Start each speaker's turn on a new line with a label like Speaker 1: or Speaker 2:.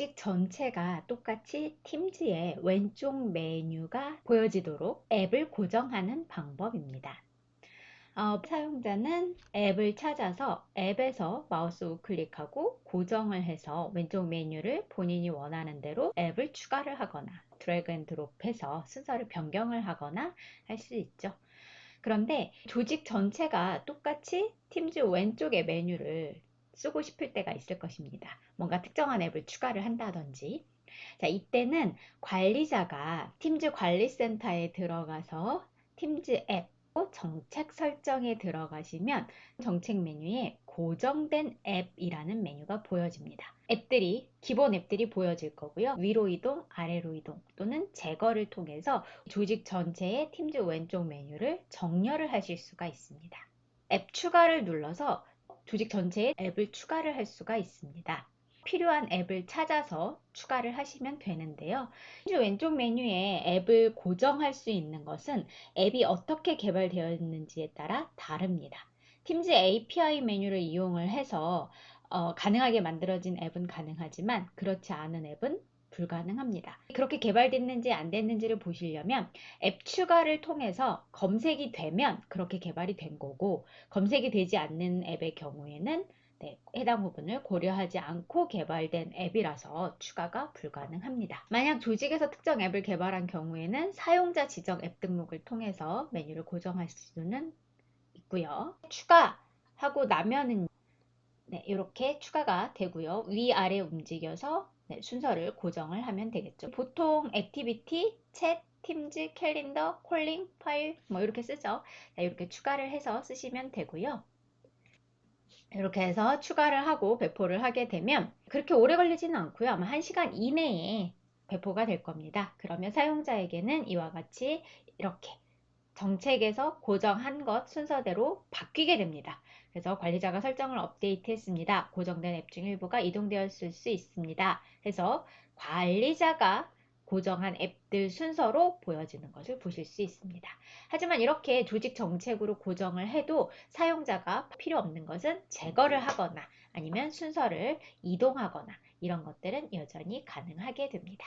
Speaker 1: 조직 전체가 똑같이 팀즈의 왼쪽 메뉴가 보여지도록 앱을 고정하는 방법입니다. 어, 사용자는 앱을 찾아서 앱에서 마우스 우클릭하고 고정을 해서 왼쪽 메뉴를 본인이 원하는 대로 앱을 추가를 하거나 드래그 앤 드롭해서 순서를 변경을 하거나 할 수 있죠. 그런데 조직 전체가 똑같이 팀즈 왼쪽의 메뉴를 쓰고 싶을 때가 있을 것입니다. 뭔가 특정한 앱을 추가를 한다든지. 자, 이때는 관리자가 팀즈 관리센터에 들어가서 팀즈 앱 정책 설정에 들어가시면 정책 메뉴에 고정된 앱이라는 메뉴가 보여집니다. 앱들이 기본 앱들이 보여질 거고요. 위로 이동, 아래로 이동 또는 제거를 통해서 조직 전체의 팀즈 왼쪽 메뉴를 정렬을 하실 수가 있습니다. 앱 추가를 눌러서 조직 전체에 앱을 추가를 할 수가 있습니다. 필요한 앱을 찾아서 추가를 하시면 되는데요. 왼쪽 메뉴에 앱을 고정할 수 있는 것은 앱이 어떻게 개발되어 있는지에 따라 다릅니다. 팀즈 API 메뉴를 이용을 해서 어, 가능하게 만들어진 앱은 가능하지만 그렇지 않은 앱은 불가능합니다. 그렇게 개발됐는지 안 됐는지를 보시려면 앱 추가를 통해서 검색이 되면 그렇게 개발이 된 거고 검색이 되지 않는 앱의 경우에는 네, 해당 부분을 고려하지 않고 개발된 앱이라서 추가가 불가능합니다. 만약 조직에서 특정 앱을 개발한 경우에는 사용자 지정 앱 등록을 통해서 메뉴를 고정할 수는 있고요. 추가하고 나면은 네, 이렇게 추가가 되고요. 위아래 움직여서 네, 순서를 고정을 하면 되겠죠. 보통 액티비티, 챗, 팀즈, 캘린더, 콜링, 파일 뭐 이렇게 쓰죠. 자, 이렇게 추가를 해서 쓰시면 되고요. 이렇게 해서 추가를 하고 배포를 하게 되면 그렇게 오래 걸리지는 않고요. 아마 1시간 이내에 배포가 될 겁니다. 그러면 사용자에게는 이와 같이 이렇게 정책에서 고정한 것 순서대로 바뀌게 됩니다. 그래서 관리자가 설정을 업데이트 했습니다. 고정된 앱 중 일부가 이동되었을 수 있습니다. 그래서 관리자가 고정한 앱들 순서로 보여지는 것을 보실 수 있습니다. 하지만 이렇게 조직 정책으로 고정을 해도 사용자가 필요 없는 것은 제거를 하거나 아니면 순서를 이동하거나 이런 것들은 여전히 가능하게 됩니다.